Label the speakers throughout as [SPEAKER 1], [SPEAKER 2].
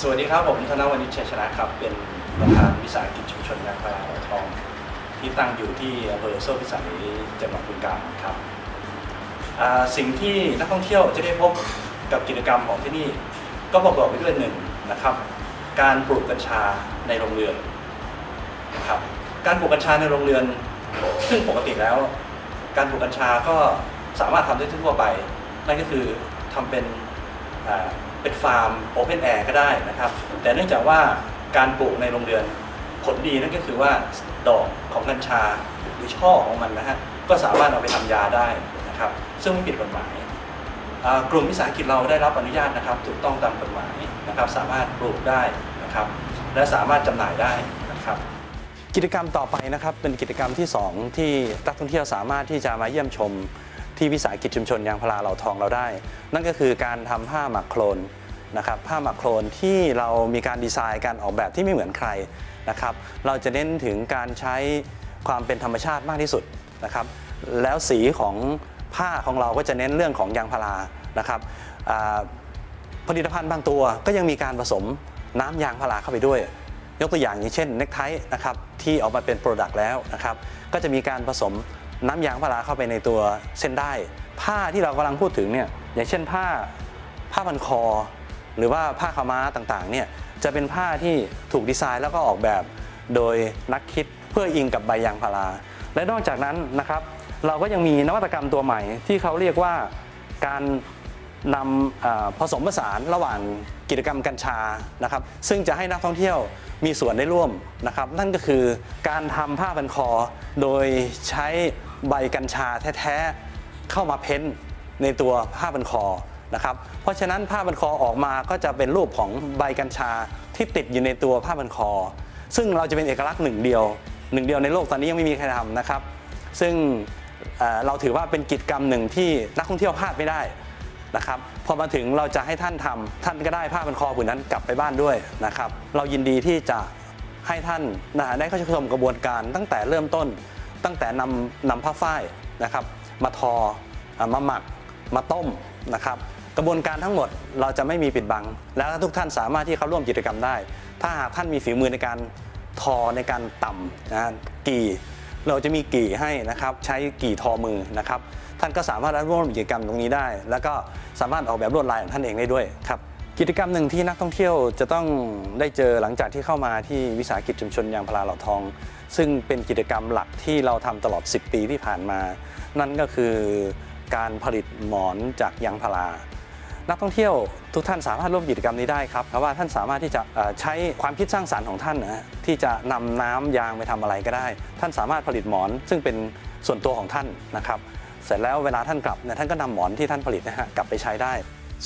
[SPEAKER 1] สวัสดีครับ ผมธนวันิชชัยชนะครับ เป็นประธานวิสาหกิจชุมชนยางพาราทอง ที่ตั้งอยู่ที่อำเภอโซ่พิสัยจังหวัดบึงกาฬครับสิ่งที่นักท่องเที่ยวจะได้พบกับกิจกรรมของที่นี่ก็ประกอบไปด้วยหนึ่งนะครับ การปลูกกัญชาในโรงเรือนนะครับการปลูกกัญชาในโรงเรือน ซึ่งปกติแล้ว การปลูกกัญชาก็สามารถทำได้ทั่วไปนั่นก็คือทำเป็น เป็นฟาร์มโอเพนแอร์ก็ได้นะครับ แต่เนื่องจากว่าการปลูกในโรงเรือนผลดีนั่นก็คือว่าดอกของกัญชาหรือช่อของมันนะฮะก็สามารถเอาไปทำยาได้นะครับ ซึ่งไม่ผิดกฎหมายกลุ่มวิสาหกิจเราได้รับอนุญาตนะครับ ถูกต้องตามกฎหมายนะครับ สามารถปลูกได้นะครับ และสามารถจำหน่ายได้นะครับ กิจกรรมต่อไปนะครับ เป็นกิจกรรมที่ 2 ที่นักท่องเที่ยวสามารถที่จะมาเยี่ยมชม ที่วิสาหกิจชุมชนยางพาราเหล่าทองเราได้ นั่นก็คือการทำผ้าหมักโครนนะครับผ้าหมักโครนที่เรามีการดีไซน์การออกแบบที่ไม่เหมือนใครนะครับเราจะเน้นถึงการใช้ความเป็นธรรมชาติมากที่สุดนะครับแล้วสีของผ้าของเราก็จะเน้นเรื่องของยางพารานะครับผลิตภัณฑ์บางตัวก็ยังมีการผสมน้ำยางพาราเข้าไปด้วย ยกตัวอย่างอย่างเช่นเนคไทนะครับที่ออกมาเป็นโปรดักต์แล้วนะครับก็จะมีการผสม น้ำยางพาราเข้าไปในตัวเส้นได้ ผ้าที่เรากำลังพูดถึงเนี่ยอย่างเช่นผ้าผ้าพันคอ หรือว่าผ้าขาวม้าต่างๆเนี่ยจะเป็นผ้าที่ถูกดีไซน์แล้วก็ออกแบบโดยนักคิดเพื่ออิงกับใบยางพารา และนอกจากนั้นนะครับ เราก็ยังมีนวัตกรรมตัวใหม่ที่เขาเรียกว่าการนำผสมผสานระหว่าง กิจกรรมกัญชานะครับ ซึ่งจะให้นักท่องเที่ยวมีส่วนได้ร่วมนะครับ นั่นก็คือการทำผ้าพันคอ โดยใช้ใบกัญชาแท้ๆเข้ามาเพ้นในตัวผ้าพันคอนะครับ เพราะฉะนั้นผ้าพันคอออกมาก็จะเป็นรูปของใบกัญชาที่ติดอยู่ในตัวผ้าพันคอ ซึ่งเราจะเป็นเอกลักษณ์หนึ่งเดียวหนึ่งเดียวในโลกตอนนี้ยังไม่มีใครทำนะครับ ซึ่งเราถือว่าเป็นกิจกรรมหนึ่งที่นักท่องเที่ยวพลาดไม่ได้ นะครับพอมาถึงเราจะให้ท่านทำท่านก็ได้ผ้าพันคอผืนนั้นกลับไปบ้านด้วยนะครับ เรายินดีที่จะให้ท่านนะได้เข้าชมกระบวนการตั้งแต่เริ่มต้น ตั้งแต่นำนำผ้าฝ้ายนะครับ มาทอมาหมักมาต้มนะครับกระบวนการทั้งหมดเราจะไม่มีปิดบัง แล้วทุกท่านสามารถที่เข้าร่วมกิจกรรมได้ ถ้าหากท่านมีฝีมือในการทอในการต่ำนะกี่ เราจะมีกี่ให้นะครับใช้กี่ทอมือนะครับท่านก็สามารถร่วมกิจกรรมตรงนี้ได้ แล้วก็สามารถออกแบบลวดลายของท่านเองได้ด้วยครับกิจกรรมหนึ่งที่นักท่องเที่ยวจะต้องได้เจอหลังจากที่เข้ามาที่วิสาหกิจชุมชนยางพาราเหล่าทอง ซึ่งเป็นกิจกรรมหลักที่เราทำตลอด 10 ปีที่ผ่านมา นั่นก็คือการผลิตหมอนจากยางพารา นักท่องเที่ยวทุกท่านสามารถร่วมกิจกรรมนี้ได้ครับเพราะว่าท่านสามารถที่จะใช้ความคิดสร้างสรรค์ของท่านนะฮะที่จะนำน้ำยางไปทำอะไรก็ได้ ท่านสามารถผลิตหมอน ซึ่งเป็นส่วนตัวของท่านนะครับ เสร็จแล้วเวลาท่านกลับเนี่ยท่านก็นำหมอนที่ท่านผลิตนะฮะกลับไปใช้ได้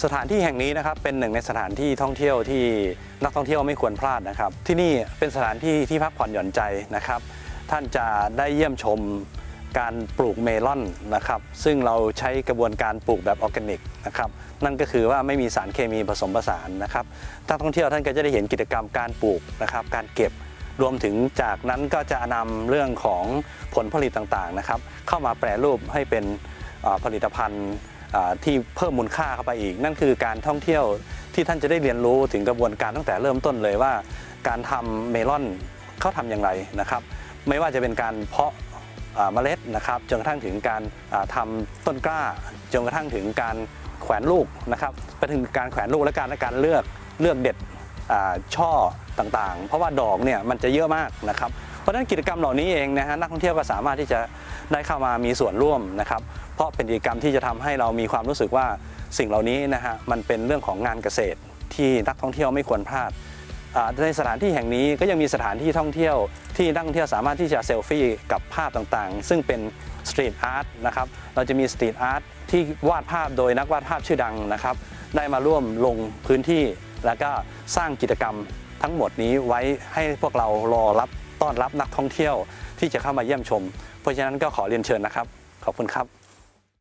[SPEAKER 1] สถานที่แห่งนี้นะครับเป็นหนึ่งในสถานที่ท่องเที่ยวที่นักท่องเที่ยวไม่ควรพลาดนะครับ ที่นี่เป็นสถานที่ที่พักผ่อนหย่อนใจนะครับ ท่านจะได้เยี่ยมชม การปลูกเมลอนนะครับซึ่งเราใช้กระบวนการปลูกแบบออร์แกนิกนะครับนั่นก็คือว่าไม่มีสารเคมีผสมผสานนะครับนักท่องเที่ยวท่านก็จะได้เห็นกิจกรรมการปลูกนะครับการเก็บรวมถึงจากนั้นก็จะนำเรื่องของผลผลิตต่างๆนะครับเข้ามาแปรรูปให้เป็นผลิตภัณฑ์ที่เพิ่มมูลค่าเข้าไปอีก นั่นคือการท่องเที่ยวที่ท่านจะได้เรียนรู้ถึงกระบวนการตั้งแต่เริ่มต้นเลยว่า การทำเมลอนเขาทำอย่างไรนะครับ ไม่ว่าจะเป็นการเพาะ เมล็ดนะครับจนกระทั่งถึงการอ่าทำต้นกล้าจนกระทั่งถึงการแขวนลูกนะครับไปถึงการแขวนลูกและการและการเลือกเลือกเด็ดช่อต่างๆ เพราะว่าดอกเนี่ยมันจะเยอะมากนะครับเพราะฉะนั้นกิจกรรมเหล่านี้เองนะฮะนักท่องเที่ยวก็สามารถที่จะได้เข้ามามีส่วนร่วมนะครับเพราะเป็นกิจกรรมที่จะทำให้เรามีความรู้สึกว่าสิ่งเหล่านี้นะฮะมันเป็นเรื่องของงานเกษตรที่นักท่องเที่ยวไม่ควรพลาด ในสถานที่แห่งนี้ก็ยังมีสถานที่ท่องเที่ยวที่นักท่องเที่ยวสามารถที่จะเซลฟี่กับภาพต่างๆ ซึ่งเป็นสตรีทอาร์ตนะครับเราจะมีสตรีทอาร์ตที่วาดภาพโดยนักวาดภาพชื่อดังนะครับ ได้มาร่วมลงพื้นที่ แล้วก็สร้างกิจกรรมทั้งหมดนี้ไว้ให้พวกเรารอรับต้อนรับนักท่องเที่ยวที่จะเข้ามาเยี่ยมชม เพราะฉะนั้นก็ขอเรียนเชิญนะครับ ขอบคุณครับ